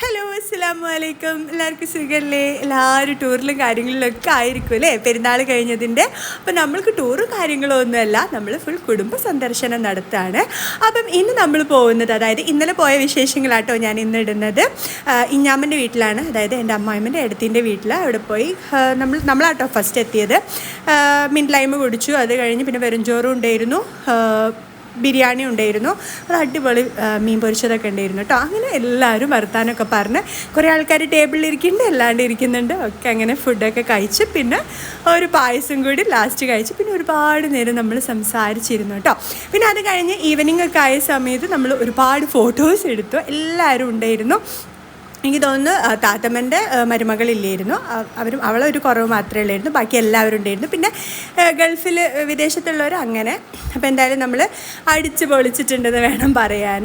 Hello അസ്സാം വലൈക്കും എല്ലാവർക്കും സുഖമല്ലേ എല്ലാവരും ടൂറിലും കാര്യങ്ങളിലൊക്കെ ആയിരിക്കും അല്ലേ? പെരുന്നാൾ കഴിഞ്ഞതിന്റെ. അപ്പം നമ്മൾക്ക് ടൂറും കാര്യങ്ങളോ ഒന്നുമല്ല. നമ്മൾ ഫുൾ കുടുംബ സന്ദർശനം നടത്തുകയാണ് അപ്പം ഇന്ന് നമ്മൾ പോകുന്നത് അതായത് ഇന്നലെ പോയ വിശേഷങ്ങളാട്ടോ ഞാൻ ഇന്ന് ഇടുന്നത്. ഇഞ്ഞാമ്മന്റെ വീട്ടിലാണ്. അതായത് എന്റെ അമ്മായിമ്മന്റെ അടുത്തിന്റെ വീട്ടിൽ അവിടെ പോയി നമ്മൾ നമ്മളാട്ടോ ഫസ്റ്റ് എത്തിയത്. മിൻ ലൈമ് കുടിച്ചു. അത് കഴിഞ്ഞ് പിന്നെ വെറുംചോറും ഉണ്ടായിരുന്നു. ആ, ബിരിയാണി ഉണ്ടായിരുന്നു. അത് അടിപൊളി മീൻ പൊരിച്ചതൊക്കെ ഉണ്ടായിരുന്നു കേട്ടോ. അങ്ങനെ എല്ലാവരും വർത്താനമൊക്കെ പറഞ്ഞ് കുറേ ആൾക്കാർ ടേബിളിൽ ഇരിക്കുന്നുണ്ട് അല്ലാണ്ട് ഇരിക്കുന്നുണ്ട്. ഒക്കെ അങ്ങനെ ഫുഡൊക്കെ കഴിച്ച് പിന്നെ ഒരു പായസം കൂടി ലാസ്റ്റ് കഴിച്ച് പിന്നെ ഒരുപാട് നേരം നമ്മൾ സംസാരിച്ചിരുന്നു കേട്ടോ. പിന്നെ അത് കഴിഞ്ഞ് ഈവനിങ് ഒക്കെ ആയ സമയത്ത് നമ്മൾ ഒരുപാട് ഫോട്ടോസ് എടുത്തു. എല്ലാവരും ഉണ്ടായിരുന്നു. എനിക്ക് തോന്നുന്നു താത്തമ്മന്റെ മരുമകളില്ലായിരുന്നു. അവരും അവളൊരു കുറവ് മാത്രമേ ഉള്ളായിരുന്നു. ബാക്കി എല്ലാവരും ഉണ്ടായിരുന്നു. പിന്നെ ഗൾഫിൽ വിദേശത്തുള്ളവർ അങ്ങനെ. അപ്പോൾ എന്തായാലും നമ്മൾ അടിച്ച് പൊളിച്ചിട്ടുണ്ടെന്ന് വേണം പറയാൻ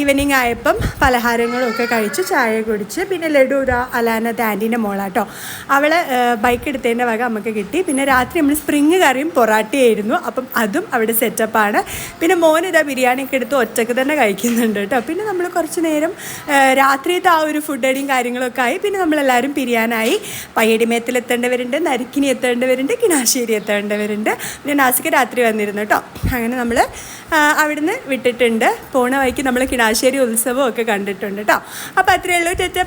ഈവനിങ് ആയപ്പം പലഹാരങ്ങളും ഒക്കെ കഴിച്ച് ചായ കുടിച്ച്. പിന്നെ ലഡു അലാനത്തെ ആന്റീന്റെ മോളാട്ടോ. അവൾ ബൈക്ക് എടുത്തതിന്റെ വക നമുക്ക് കിട്ടി. പിന്നെ രാത്രി നമ്മൾ സ്പ്രിങ് കറിയും പൊറാട്ടയായിരുന്നു. അപ്പം അതും അവിടെ സെറ്റപ്പാണ് പിന്നെ മോനിതാ ബിരിയാണിയൊക്കെ എടുത്ത് ഒറ്റയ്ക്ക് തന്നെ കഴിക്കുന്നുണ്ട് കേട്ടോ. പിന്നെ നമ്മൾ കുറച്ച് നേരം രാത്രിയത്തെ ആ ഒരു ഫുഡ് അടിയും കാര്യങ്ങളൊക്കെ ആയി. പിന്നെ നമ്മളെല്ലാവരും പിരിയാനായി. പയ്യടിമേത്തിൽ എത്തേണ്ടവരുണ്ട് നരിക്കിനി എത്തേണ്ടവരുണ്ട് കിണാശ്ശേരി എത്തേണ്ടവരുണ്ട്. പിന്നെ നാസിക്ക് രാത്രി വന്നിരുന്നു കേട്ടോ അങ്ങനെ നമ്മൾ അവിടുന്ന് വിട്ടിട്ടുണ്ട്. പോണ വഴിക്ക് നമ്മൾ കിണാശ്ശേരി ഉത്സവം ഒക്കെ കണ്ടിട്ടുണ്ട് കേട്ടോ അപ്പോൾ അത്രയേ ഉള്ളൂ. ചേച്ചാ